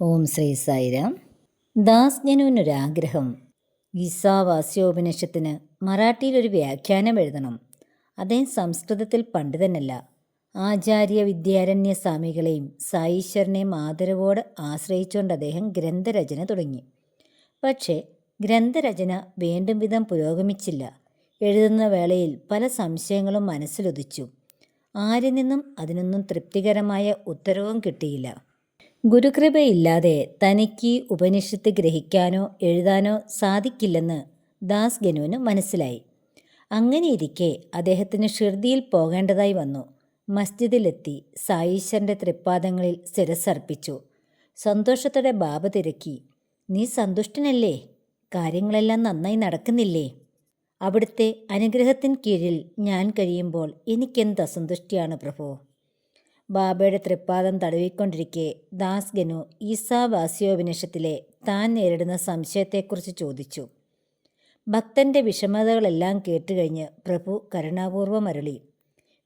ഓം ശ്രീ സായിരാം. ദാസ് ഗിസാവാസ്യോപനിഷത്തിന് ഗീസാവാസ്യോപനിഷത്തിന് മറാഠിയിലൊരു വ്യാഖ്യാനം എഴുതണം. അദ്ദേഹം സംസ്കൃതത്തിൽ പണ്ഡിതനല്ല. ആചാര്യ വിദ്യാരണ്യ സ്വാമികളെയും സായീശ്വരനെയും ആദരവോട് ആശ്രയിച്ചുകൊണ്ട് അദ്ദേഹം ഗ്രന്ഥരചന തുടങ്ങി. പക്ഷേ ഗ്രന്ഥരചന വേണ്ടും വിധം പുരോഗമിച്ചില്ല. എഴുതുന്ന വേളയിൽ പല സംശയങ്ങളും മനസ്സിലൊതിച്ചു. ആരിൽ നിന്നും അതിനൊന്നും തൃപ്തികരമായ ഉത്തരവും കിട്ടിയില്ല. ഗുരുകൃപയില്ലാതെ തനിക്ക് ഉപനിഷത്ത് ഗ്രഹിക്കാനോ എഴുതാനോ സാധിക്കില്ലെന്ന് ദാസ് ഗനുവിന് മനസ്സിലായി. അങ്ങനെയിരിക്കെ അദ്ദേഹത്തിന് ഷിർദിയിൽ പോകേണ്ടതായി വന്നു. മസ്ജിദിലെത്തി സായീശ്വരന്റെ തൃപ്പാദങ്ങളിൽ ശിരസർപ്പിച്ചു സന്തോഷത്തോടെ ബാബ തിരക്കി നീ സന്തുഷ്ടനല്ലേ? കാര്യങ്ങളെല്ലാം നന്നായി നടക്കുന്നില്ലേ? അവിടുത്തെ അനുഗ്രഹത്തിൻ കീഴിൽ ഞാൻ കഴിയുമ്പോൾ എനിക്കെന്ത് അസന്തുഷ്ടിയാണ് പ്രഭു? ബാബയുടെ തൃപ്പാദം തടവിക്കൊണ്ടിരിക്കെ ദാസ്ഗനു ഈസാവാസ്യോപനിഷത്തിലെ താൻ നേരിടുന്ന സംശയത്തെക്കുറിച്ച് ചോദിച്ചു. ഭക്തന്റെ വിഷമതകളെല്ലാം കേട്ടുകഴിഞ്ഞ് പ്രഭു കരുണാപൂർവം അരുളി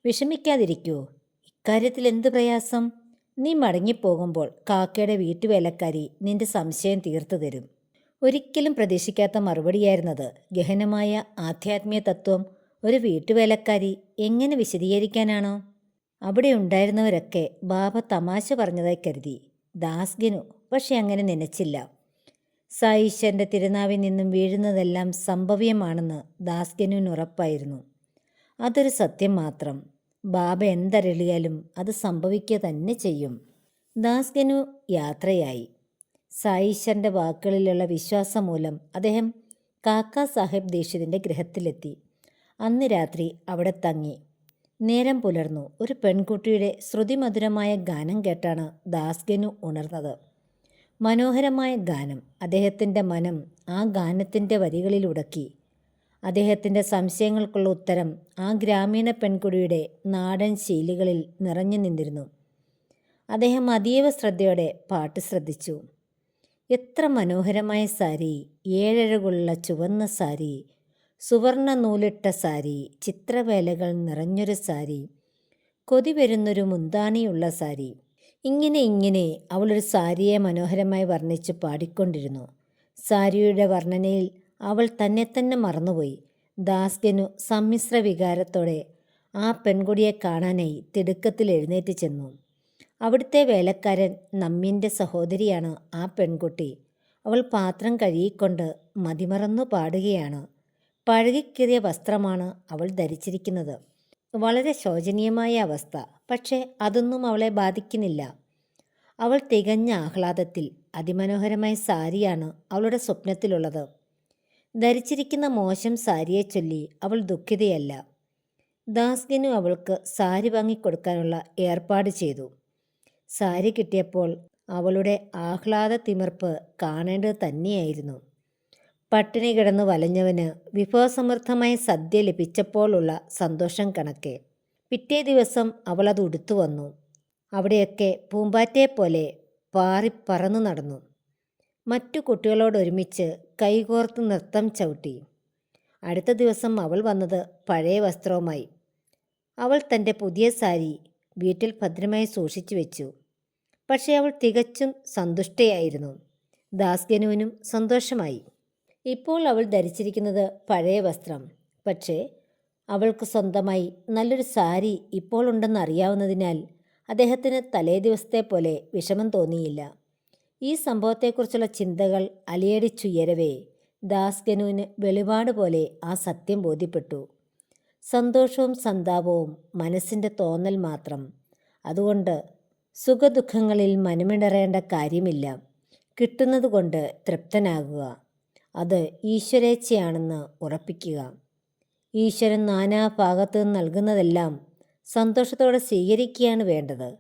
വിഷമിക്കാതിരിക്കൂ ഇക്കാര്യത്തിൽ എന്ത് പ്രയാസം? നീ മടങ്ങിപ്പോകുമ്പോൾ കാക്കയുടെ വീട്ടുവേലക്കാരി നിന്റെ സംശയം തീർത്തു തരും. ഒരിക്കലും പ്രതീക്ഷിക്കാത്ത മറുപടിയായിരുന്നത് ഗഹനമായ ആധ്യാത്മീയ തത്വം ഒരു വീട്ടുവേലക്കാരി എങ്ങനെ വിശദീകരിക്കാനാണോ? അവിടെ ഉണ്ടായിരുന്നവരൊക്കെ ബാബ തമാശ പറഞ്ഞതായി കരുതി. ദാസ്ഗനു പക്ഷെ അങ്ങനെ നനച്ചില്ല. സായിശ്വരന്റെ തിരുനാവിൽ നിന്നും വീഴുന്നതെല്ലാം സംഭവ്യമാണെന്ന് ദാസ്ഗനുവിന് ഉറപ്പായിരുന്നു. അതൊരു സത്യം മാത്രം. ബാബ എന്തരളിയാലും അത് സംഭവിക്കുക തന്നെ ചെയ്യും. ദാസ്ഗനു യാത്രയായി. സായിശ്വരന്റെ വാക്കുകളിലുള്ള വിശ്വാസം മൂലം അദ്ദേഹം കാക്ക സാഹിബ് ദീക്ഷിതിന്റെ ഗൃഹത്തിലെത്തി. അന്ന് രാത്രി അവിടെ തങ്ങി. നേരം പുലർന്നു. ഒരു പെൺകുട്ടിയുടെ ശ്രുതിമധുരമായ ഗാനം കേട്ടാണ് ദാസ്ഗനു ഉണർന്നത്. മനോഹരമായ ഗാനം. അദ്ദേഹത്തിന്റെ മനം ആ ഗാനത്തിന്റെ വരികളിലുടക്കി അദ്ദേഹത്തിന്റെ സംശയങ്ങൾക്കുള്ള ഉത്തരം ആ ഗ്രാമീണ പെൺകുടിയുടെ നാടൻ ശൈലികളിൽ നിറഞ്ഞു നിന്നിരുന്നു. അദ്ദേഹം അതീവ ശ്രദ്ധയോടെ പാട്ട് ശ്രദ്ധിച്ചു. എത്ര മനോഹരമായ സാരി ഏഴഴകുള്ള ചുവന്ന സാരി സുവർണ നൂലിട്ട സാരി ചിത്രവേലകൾ നിറഞ്ഞൊരു സാരി കൊതി വരുന്നൊരു മുന്താണിയുള്ള സാരി. ഇങ്ങനെ ഇങ്ങനെ അവളൊരു സാരിയെ മനോഹരമായി വർണിച്ച് പാടിക്കൊണ്ടിരുന്നു. സാരിയുടെ വർണനയിൽ അവൾ തന്നെ തന്നെ മറന്നുപോയി. ദാസ്കനു സമ്മിശ്ര വികാരത്തോടെ ആ പെൺകുടിയെ കാണാനായി തിടുക്കത്തിൽ എഴുന്നേറ്റ് ചെന്നു. അവിടുത്തെ വേലക്കാരൻ നമ്മിന്റെ സഹോദരിയാണ് ആ പെൺകുട്ടി. അവൾ പാത്രം കഴുകിക്കൊണ്ട് മതിമറന്നു പാടുകയാണ്. പഴകിക്കേറിയ വസ്ത്രമാണ് അവൾ ധരിച്ചിരിക്കുന്നത്. വളരെ ശോചനീയമായ അവസ്ഥ. പക്ഷേ അതൊന്നും അവളെ ബാധിക്കുന്നില്ല. അവൾ തികഞ്ഞ ആഹ്ലാദത്തിൽ അതിമനോഹരമായ സാരിയാണ് അവളുടെ സ്വപ്നത്തിലുള്ളത്. ധരിച്ചിരിക്കുന്ന മോശം സാരിയെ ചൊല്ലി അവൾ ദുഃഖിതയല്ല. ദാസ്ഗിനു അവൾക്ക് സാരി വാങ്ങിക്കൊടുക്കാനുള്ള ഏർപ്പാട് ചെയ്തു. സാരി കിട്ടിയപ്പോൾ അവളുടെ ആഹ്ലാദ തിമിർപ്പ് കാണേണ്ടത് തന്നെയായിരുന്നു. പട്ടിണി കിടന്ന് വലഞ്ഞവന് വിഭവസമൃദ്ധമായ സദ്യ ലഭിച്ചപ്പോഴുള്ള സന്തോഷം കണക്കെ. പിറ്റേ ദിവസം അവളത് ഉടുത്തു വന്നു. അവിടെയൊക്കെ പൂമ്പാറ്റയെപ്പോലെ പാറി പറന്നു നടന്നു. മറ്റു കുട്ടികളോടൊരുമിച്ച് കൈകോർത്ത് നൃത്തം ചവിട്ടി. അടുത്ത ദിവസം അവൾ വന്നത് പഴയ വസ്ത്രവുമായി. അവൾ തന്റെ പുതിയ സാരി വീട്ടിൽ ഭദ്രമായി സൂക്ഷിച്ചു വെച്ചു. പക്ഷേ അവൾ തികച്ചും സന്തുഷ്ടയായിരുന്നു. ദാസ്ഗനുവിനും സന്തോഷമായി. ഇപ്പോൾ അവൾ ധരിച്ചിരിക്കുന്നത് പഴയ വസ്ത്രം. പക്ഷേ അവൾക്ക് സ്വന്തമായി നല്ലൊരു സാരി ഇപ്പോൾ ഉണ്ടെന്ന് അറിയാവുന്നതിനാൽ അദ്ദേഹത്തിന് തലേ ദിവസത്തെ പോലെ വിഷമം തോന്നിയില്ല. ഈ സംഭവത്തെക്കുറിച്ചുള്ള ചിന്തകൾ അലിയടിച്ചുയരവേ ദാസ്ഗനുവിന് വെളിപാട് പോലെ ആ സത്യം ബോധ്യപ്പെട്ടു. സന്തോഷവും സന്താപവും മനസ്സിന്റെ തോന്നൽ മാത്രം. അതുകൊണ്ട് സുഖദുഃഖങ്ങളിൽ മനമിടറേണ്ട കാര്യമില്ല. കിട്ടുന്നതുകൊണ്ട് തൃപ്തനാകുക. അത് ഈശ്വരേച്ഛയാണെന്ന് ഉറപ്പിക്കുക. ഈശ്വരൻ നാനാഭാഗത്ത് നൽകുന്നതെല്ലാം സന്തോഷത്തോടെ സ്വീകരിക്കുകയാണ് വേണ്ടത്.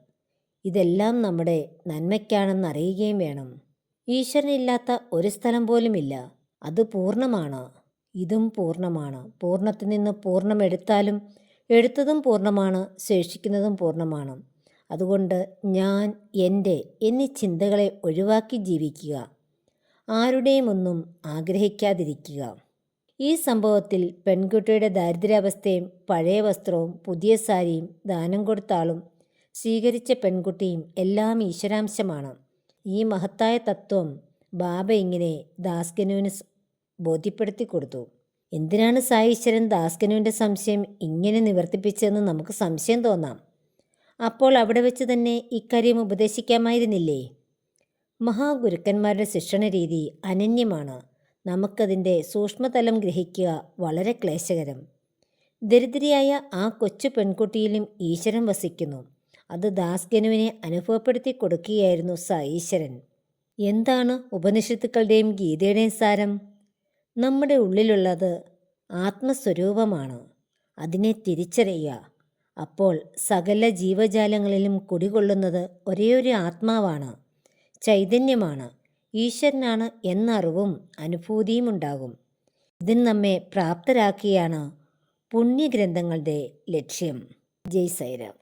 ഇതെല്ലാം നമ്മുടെ നന്മയ്ക്കാണെന്ന് അറിയുകയും വേണം. ഈശ്വരനില്ലാത്ത ഒരു സ്ഥലം പോലുമില്ല. അത് പൂർണമാണ്. ഇതും പൂർണമാണ്. പൂർണത്തിൽ നിന്ന് പൂർണം എടുത്താലും എടുത്തതും പൂർണമാണ് ശേഷിക്കുന്നതും പൂർണമാണ്. അതുകൊണ്ട് ഞാൻ എന്റെ എന്നീ ചിന്തകളെ ഒഴിവാക്കി ജീവിക്കുക. ആരുടെയും ഒന്നും ആഗ്രഹിക്കാതിരിക്കുക. ഈ സംഭവത്തിൽ പെൺകുട്ടിയുടെ ദാരിദ്ര്യാവസ്ഥയും പഴയ വസ്ത്രവും പുതിയ സാരിയും ദാനം കൊടുത്ത ആളും സ്വീകരിച്ച പെൺകുട്ടിയും എല്ലാം ഈശ്വരാംശമാണ്. ഈ മഹത്തായ തത്വം ബാബ ഇങ്ങനെ ദാസ്കനുവിന് ബോധ്യപ്പെടുത്തി കൊടുത്തു. എന്തിനാണ് സായീശ്വരൻ ദാസ്കനുവിന്റെ സംശയം ഇങ്ങനെ നിവർത്തിപ്പിച്ചതെന്ന് നമുക്ക് സംശയം തോന്നാം. അപ്പോൾ അവിടെ വെച്ച് തന്നെ ഇക്കാര്യം ഉപദേശിക്കാമായിരുന്നില്ലേ? മഹാഗുരുക്കന്മാരുടെ ശിക്ഷണ രീതി അനന്യമാണ്. നമുക്കതിന്റെ സൂക്ഷ്മതലം ഗ്രഹിക്കുക വളരെ ക്ലേശകരം. ദരിദ്രയായ ആ കൊച്ചു പെൺകുട്ടിയിലും ഈശ്വരൻ വസിക്കുന്നു. അത് ദാസ്ഗനുവിനെ അനുഭവപ്പെടുത്തി കൊടുക്കുകയായിരുന്നു സ ഈശ്വരൻ എന്താണ് ഉപനിഷത്തുക്കളുടെയും ഗീതയുടെയും സാരം? നമ്മുടെ ഉള്ളിലുള്ളത് ആത്മസ്വരൂപമാണ്. അതിനെ തിരിച്ചറിയുക. അപ്പോൾ സകല ജീവജാലങ്ങളിലും കുടികൊള്ളുന്നത് ഒരേയൊരു ആത്മാവാണ്. ചൈതന്യമാണ്. ഈശ്വരനാണ് എന്നറിവും അനുഭൂതിയും ഉണ്ടാകും ഇതിന് നമ്മെ പ്രാപ്തരാക്കിയാണ് പുണ്യഗ്രന്ഥങ്ങളുടെ ലക്ഷ്യം. ജയ് സൈറാം